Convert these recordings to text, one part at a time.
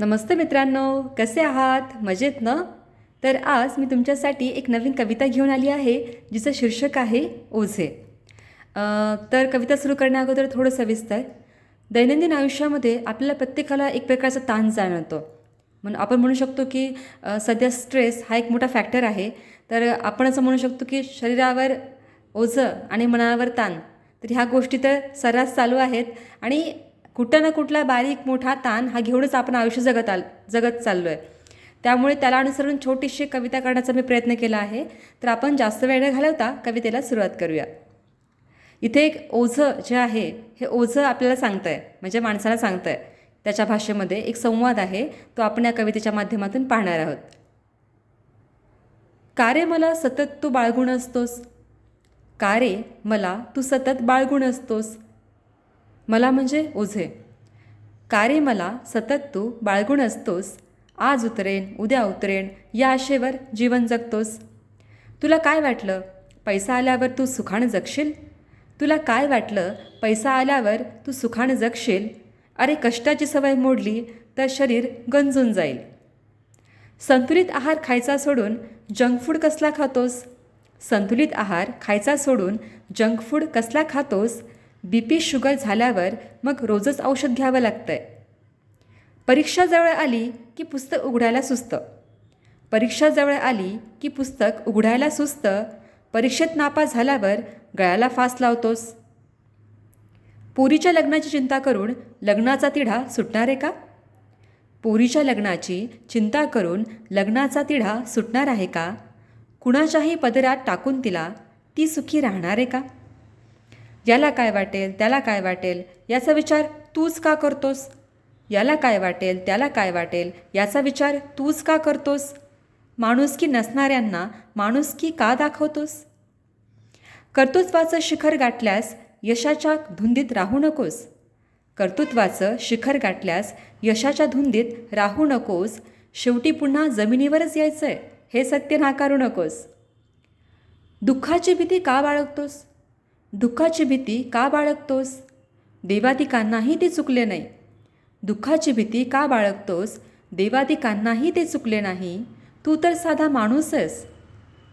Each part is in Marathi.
नमस्ते मित्रांनो कसे आहात? मजेत ना? तर आज मी तुमच्यासाठी एक नवीन कविता घेऊन आली आहे जिचं शीर्षक आहे ओझे. तर कविता सुरू करण्याअगोदर थोडं सविस्तर दैनंदिन आयुष्यामध्ये आपल्याला प्रत्येकाला एक प्रकारचा ताण जाणवतो. म्हणून आपण म्हणू शकतो की सध्या स्ट्रेस हा एक मोठा फॅक्टर आहे. तर आपण असं म्हणू शकतो की शरीरावर ओझं आणि मनावर ताण तर ह्या गोष्टी तर सर्रास चालू आहेत. आणि कुठं ना कुठला बारीक मोठा ताण हा घेऊनच आपण आयुष्य जगत आल जगत चाललो आहे त्यामुळे त्याला अनुसरून छोटीशी कविता करण्याचा मी प्रयत्न केला आहे. तर आपण जास्त वेळ न घालवता कवितेला सुरुवात करूया. इथे एक ओझं जे आहे हे ओझं आपल्याला सांगतं आहे म्हणजे माणसाला सांगतं आहे त्याच्या भाषेमध्ये एक संवाद आहे तो आपण या कवितेच्या माध्यमातून पाहणार आहोत. का रे मला सतत तू बाळगुण असतोस. का रे मला तू सतत बाळगुण असतोस. मला म्हणजे ओझे. का रे मला सतत तू बाळगून असतोस. आज उतरेन उद्या उतरेन या आशेवर जीवन जगतोस. तुला काय वाटलं? पैसा आल्यावर तू सुखानं जगशील? तुला काय वाटलं? पैसा आल्यावर तू सुखानं जगशील? अरे कष्टाची सवय मोडली तर शरीर गंजून जाईल. संतुलित आहार खायचा सोडून जंक फूड कसला खातोस? संतुलित आहार खायचा सोडून जंक फूड कसला खातोस? बी पी शुगर झाल्यावर मग रोजच औषध घ्यावं लागतंय. परीक्षा जवळ आली की पुस्तक उघडायला सुचतं परीक्षा जवळ आली की पुस्तक उघडायला सुचतं परीक्षेत नापास झाल्यावर गळ्याला फास लावतोस. पोरीच्या लग्नाची चिंता करून लग्नाचा तिढा सुटणार आहे का? पोरीच्या लग्नाची चिंता करून लग्नाचा तिढा सुटणार आहे का? कुणाच्याही पदरात टाकून तिला ती सुखी राहणार आहे का? याला काय वाटेल त्याला काय वाटेल? याचा विचार तूच का करतोस? याला काय वाटेल त्याला काय वाटेल? याचा विचार तूच का करतोस? माणुसकी नसणाऱ्यांना माणुसकी का दाखवतोस? कर्तृत्वाचं शिखर गाठल्यास यशाच्या धुंदीत राहू नकोस. कर्तृत्वाचं शिखर गाठल्यास यशाच्या धुंदीत राहू नकोस. शेवटी पुन्हा जमिनीवरच यायचं आहे हे सत्य नाकारू नकोस. दुःखाची भीती का बाळगतोस? दुःखाची भीती का बाळगतोस? देवादिकांनाही ते चुकले नाही. दुःखाची भीती का बाळगतोस? देवादिकांनाही ते चुकले नाही. तू तर साधा माणूस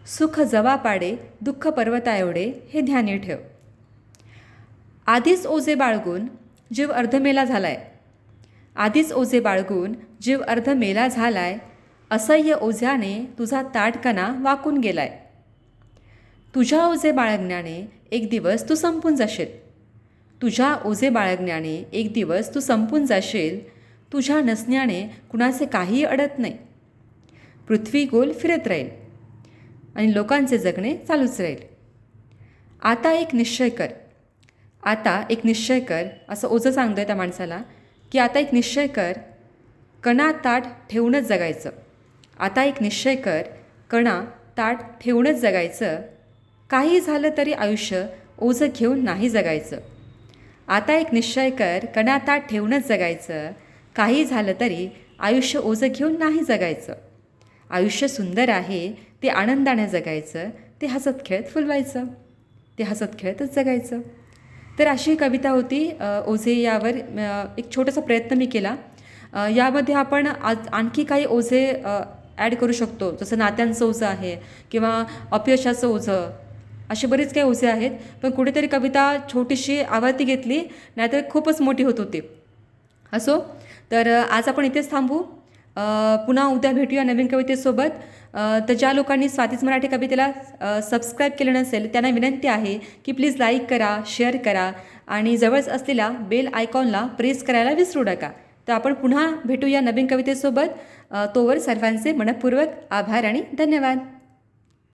सुख जवा पाडे दुःख पर्वता एवढे हे ध्यानी ठेव. आधीच ओझे बाळगून जीव अर्धमेला झालाय. आधीच ओझे बाळगून जीव अर्धमेला झालाय असह्य ओझ्याने तुझा ताटकणा वाकून गेलाय. तुझ्या ओझे बाळगण्याने एक दिवस तू संपून जाशील. तुझ्या ओझे बाळगण्याने एक दिवस तू संपून जाशील. तुझ्या नसण्याने कुणाचे काहीही अडत नाही. पृथ्वी गोल फिरत राहील आणि लोकांचे जगणे चालूच राहील. आता एक निश्चय कर. आता एक निश्चय कर असं ओझं सांगतो आहे त्या माणसाला की आता एक निश्चय कर कणा ताट ठेवूनच जगायचं. आता एक निश्चय कर कणा ताट ठेवूनच जगायचं काही झालं तरी आयुष्य ओझं घेऊन नाही जगायचं. आता एक निश्चय कर कणाता ठेवूनच जगायचं. काही झालं तरी आयुष्य ओझं घेऊन नाही जगायचं. आयुष्य सुंदर आहे ते आनंदाने जगायचं ते हसत खेळत फुलवायचं ते हसत खेळतच जगायचं. तर अशी कविता होती ओझे यावर एक छोटासा प्रयत्न मी केला. यामध्ये आपण आज आणखी काही ओझे ॲड करू शकतो. जसं नात्यांचं ओझं आहे किंवा अपयशाचं ओझं असे बरेच काही ओझे आहेत पण कुठेतरी कविता छोटीशी आवर्ती घेतली नाहीतर खूपच मोठी होत होती. असो तर आज आपण इथेच थांबू. पुन्हा उद्या भेटूया नवीन कवितेसोबत. तर ज्या लोकांनी स्वातीच मराठी कवितेला सबस्क्राईब केलं नसेल त्यांना विनंती आहे की प्लीज लाईक करा शेअर करा आणि जवळच असलेल्या बेल आयकॉनला प्रेस करायला विसरू नका. तर आपण पुन्हा भेटूया नवीन कवितेसोबत. तोवर सर्वांचे मनपूर्वक आभार आणि धन्यवाद.